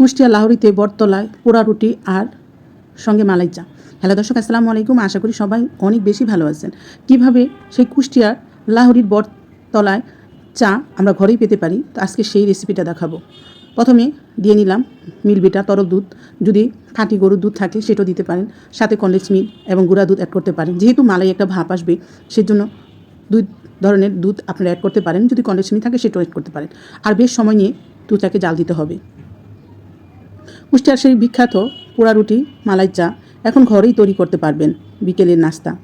কুষ্টিয়া লাহোরিতে বটতলায় পোড়া রুটি আর সঙ্গে মালাই চা হ্যালো দর্শক, আসসালামু আলাইকুম। আশা করি সবাই অনেক বেশি ভালো আছেন। কীভাবে সেই কুষ্টিয়ার লাহোরির বটতলায় চা আমরা ঘরেই পেতে পারি, তো আজকে সেই রেসিপিটা দেখাবো। প্রথমে দিয়ে নিলাম মিলবিটা, তরল দুধ। যদি খাঁটি গরুর দুধ থাকে, সেটাও দিতে পারেন। সাথে কন্ডেন্স মিল এবং গুঁড়া দুধ অ্যাড করতে পারেন। যেহেতু মালাই একটা ভাপ আসবে, সেজন্য দুই ধরনের দুধ আপনারা অ্যাড করতে পারেন। যদি কন্ডেন্স মিল্ক থাকে, সেটাও অ্যাড করতে পারেন। আর বেশ সময় নিয়ে দুধটাকে জাল দিতে হবে। কুষ্টিয়ার সেই বিখ্যাত পোড়া রুটি, মালাই চা এখন ঘরেই তৈরি করতে পারবেন বিকেলের নাস্তা।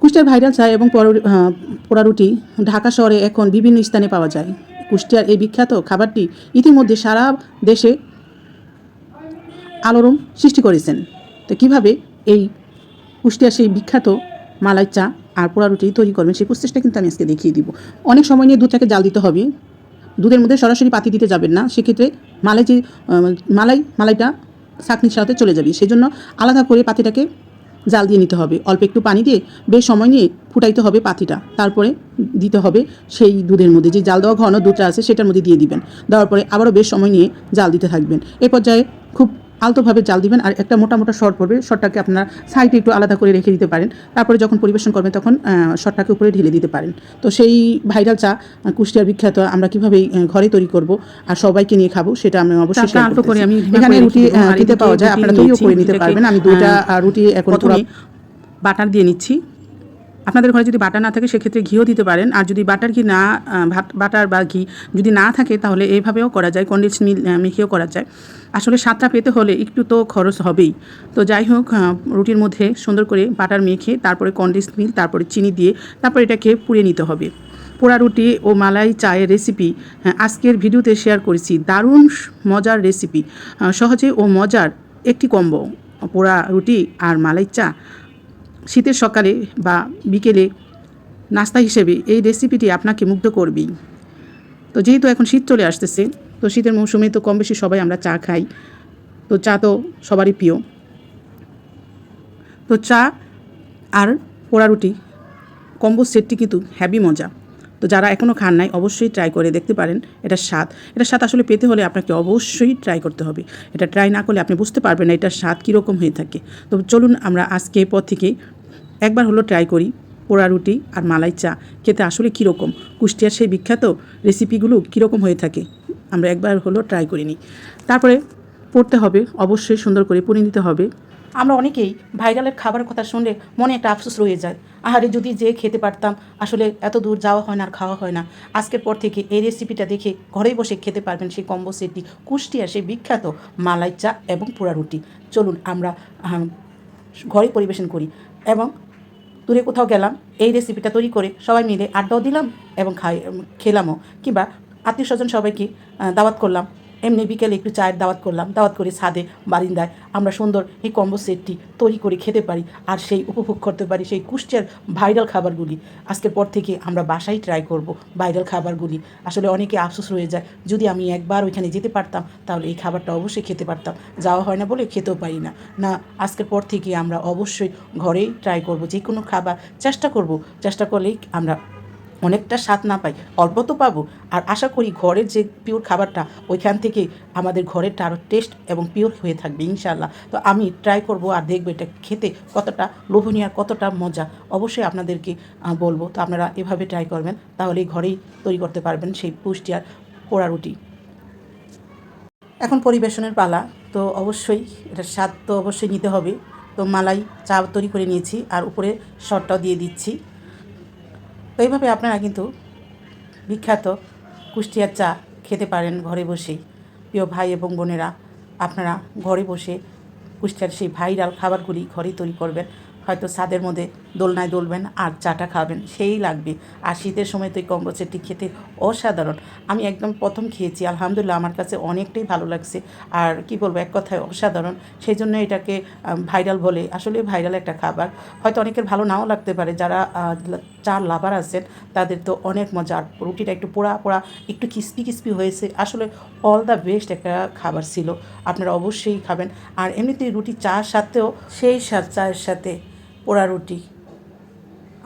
কুষ্টিয়ার ভাইরাল চা এবং পরো- পোড়া রুটি ঢাকা শহরে এখন বিভিন্ন স্থানে পাওয়া যায়। কুষ্টিয়ার এই বিখ্যাত খাবারটি ইতিমধ্যে সারা দেশে আলোড়ন সৃষ্টি করেছেন। তো কীভাবে এই কুষ্টিয়ার সেই বিখ্যাত মালাই চা আর পোড়া রুটি তৈরি করবেন সেই প্রসেসটা কিন্তু আমি আজকে দেখিয়ে দিব। অনেক সময় নিয়ে দুধটাকে জাল দিতে হবে। দুধের মধ্যে সরাসরি পাতি দিতে যাবেন না, সেক্ষেত্রে মালাই যে মালাই, মালাইটা চাকনির সাথে চলে যাবে। সেই জন্য আলাদা করে পাতিটাকে জাল দিয়ে নিতে হবে। অল্প একটু পানি দিয়ে বেশ সময় নিয়ে ফুটাইতে হবে পাতিটা। তারপরে দিতে হবে সেই দুধের মধ্যে। যে জাল দেওয়া ঘন দুধটা আছে, সেটার মধ্যে দিয়ে দিবেন। দেওয়ার পরে আবারও বেশ সময় নিয়ে জাল দিতে থাকবেন। এ পর্যায়ে খুব আলতোভাবে জাল দিবেন আর একটা মোটা মোটা শর্ট পড়বে। শর্টটাকে আপনার সাইডে একটু আলাদা করে রেখে দিতে পারেন। তারপরে যখন পরিবেশন করবেন তখন শর্টটাকে উপরে ঢেলে দিতে পারেন। তো সেই ভাইরাল চা কুষ্টিয়ার বিখ্যাত আমরা কীভাবে ঘরে তৈরি করব আর সবাইকে নিয়ে খাব সেটা আমি অবশ্যই এখানে রুটি এদিকে পাওয়া যায়। আপনারা তৈরিও করে নিতে পারবেন। আমি দুইটা রুটি এখন বাটার দিয়ে নিচ্ছি। আপনাদের ঘরে যদি বাটার না থাকে সেক্ষেত্রে ঘিও দিতে পারেন। আর যদি বাটার ঘি না বাটার বা ঘি যদি না থাকে তাহলে এইভাবেও করা যায় কন্ডেন্স মেখেও করা যায়। আসলে স্বাদটা পেতে হলে একটু তো খরচ হবেই। তো যাই হোক রুটির মধ্যে সুন্দর করে বাটার মেখে তারপরে কন্ডেন্স মিল তারপরে চিনি দিয়ে তারপরে এটাকে পুড়ে নিতে হবে। পোড়া রুটি ও মালাই চায়ের রেসিপি হ্যাঁ, আজকের ভিডিওতে শেয়ার করেছি। দারুণ মজার রেসিপি সহজে ও মজার একটি কম্বো পোড়া রুটি আর মালাই চা। শীতের সকালে বা বিকেলে নাস্তা হিসেবে এই রেসিপিটি আপনাকে মুগ্ধ করবেই। তো যেহেতু এখন শীত চলে আসতেছে, তো শীতের মৌসুমে তো কম বেশি সবাই আমরা চা খাই। তো চা তো সবারই প্রিয়। তো চা আর পোড়া রুটি কম্বো সেটটি কিন্তু হ্যাভি মজা। তো যারা এখনও খান নাই, অবশ্যই ট্রাই করে দেখতে পারেন এটার স্বাদ। এটা স্বাদ আসলে পেতে হলে আপনাকে অবশ্যই ট্রাই করতে হবে। এটা ট্রাই না করলে আপনি বুঝতে পারবেন না, এটার স্বাদ কীরকম হয়ে থাকে। তো চলুন আমরা আজকে পর থেকে একবার হলো ট্রাই করি, পোড়া রুটি আর মালাই চা, খেতে আসলে কীরকম? কুষ্টিয়ার সেই বিখ্যাত রেসিপিগুলো কীরকম হয়ে থাকে? আমরা একবার হলো ট্রাই করে নিই। তারপরে পড়তে হবে, অবশ্যই সুন্দর করে পুড়ে নিতে হবে। আমরা অনেকেই ভাইরালের খাবারের কথা শুনলে মনে একটা আফসোস রয়ে যায়। আহারে, যদি যে খেতে পারতাম, আসলে এত দূর যাওয়া হয় না আর খাওয়া হয় না। আজকের পর থেকে এই রেসিপিটা দেখে ঘরেই বসে খেতে পারবেন সেই কম্বো সেটটি কুষ্টিয়া সেই বিখ্যাত মালাই চা এবং পোড়া রুটি। চলুন আমরা ঘরে পরিবেশন করি। এবং দূরে কোথাও গেলাম, এই রেসিপিটা তৈরি করে সবাই মিলে আড্ডাও দিলাম এবং খাই খেলামও। কিংবা আত্মীয় স্বজন সবাইকে দাওয়াত করলাম। এমনি বিকেলে একটু চায়ের দাওয়াত করলাম, দাওয়াত করে ছাদে বারিন্দায় আমরা সুন্দর এই কম্বো সেটটি তৈরি করে খেতে পারি আর সেই উপভোগ করতে পারি সেই কুষ্টিয়ার ভাইরাল খাবারগুলি। আজকের পর থেকে আমরা বাসায় ট্রাই করব ভাইরাল খাবারগুলি। আসলে অনেকে আফসোস রয়ে যায়, যদি আমি একবার ওইখানে যেতে পারতাম, তাহলে এই খাবারটা অবশ্যই খেতে পারতাম। যাওয়া হয় না বলে খেতেও পারি না। না, আজকের পর থেকে আমরা অবশ্যই ঘরেই ট্রাই করব যে কোনো খাবার চেষ্টা করব, চেষ্টা করলেই আমরা অনেকটা স্বাদ না পাই। অল্প তো পাবো। আর আশা করি ঘরের যে পিওর খাবারটা, ওইখান থেকে আমাদের ঘরেরটা আরও টেস্ট এবং পিওর হয়ে থাকবে ইনশাল্লাহ তো আমি ট্রাই করব আর দেখব এটা খেতে কতটা লোভনীয় আর কতটা মজা। অবশ্যই আপনাদেরকে বলব। তো আপনারা এভাবে ট্রাই করবেন তাহলে ঘরেই তৈরি করতে পারবেন সেই পুষ্টি আর পোড়া রুটি। এখন পরিবেশনের পালা। তো অবশ্যই এটা স্বাদ তো অবশ্যই নিতে হবে। তো মালাই চা তৈরি করে নিয়েছি আর উপরে শটটাও দিয়ে দিচ্ছি। তো এইভাবে আপনারা কিন্তু বিখ্যাত কুষ্টিয়ার চা খেতে পারেন ঘরে বসেই। প্রিয় ভাই এবং বোনেরা, আপনারা ঘরে বসে কুষ্টিয়ার সেই ভাইরাল খাবারগুলি ঘরেই তৈরি করবেন। হয়তো স্বাদের মধ্যে দোলনায় দোলবেন আর চাটা খাবেন সেই লাগবে। আর শীতের সময় তো এই কম্বো খেতে অসাধারণ। আমি একদম প্রথম খেয়েছি, আলহামদুলিল্লাহ আমার কাছে অনেকটাই ভালো লাগছে। আর কি বলব, এক কথায় অসাধারণ। সেই জন্য এটাকে ভাইরাল বলে, আসলে ভাইরাল একটা খাবার। হয়তো অনেকের ভালো নাও লাগতে পারে, যারা চা লাভার আছেন, তাদের তো অনেক মজা। আর রুটিটা একটু পোড়া পোড়া, একটু কিস্পি কিস্পি হয়েছে। আসলে অল দ্য বেস্ট একটা খাবার ছিল। আপনারা অবশ্যই খাবেন। আর এমনিতেই রুটি চার সাথেও সেই চায়ের সাথে পোড়া রুটি।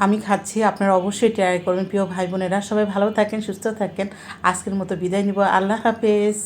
আমি খাচ্ছি, আপনারা অবশ্যই ট্রাই করবেন। প্রিয় ভাই বোনেরা, সবাই ভালো থাকেন, সুস্থ থাকেন। আজকের মতো বিদায় নিব। আল্লাহ হাফেজ।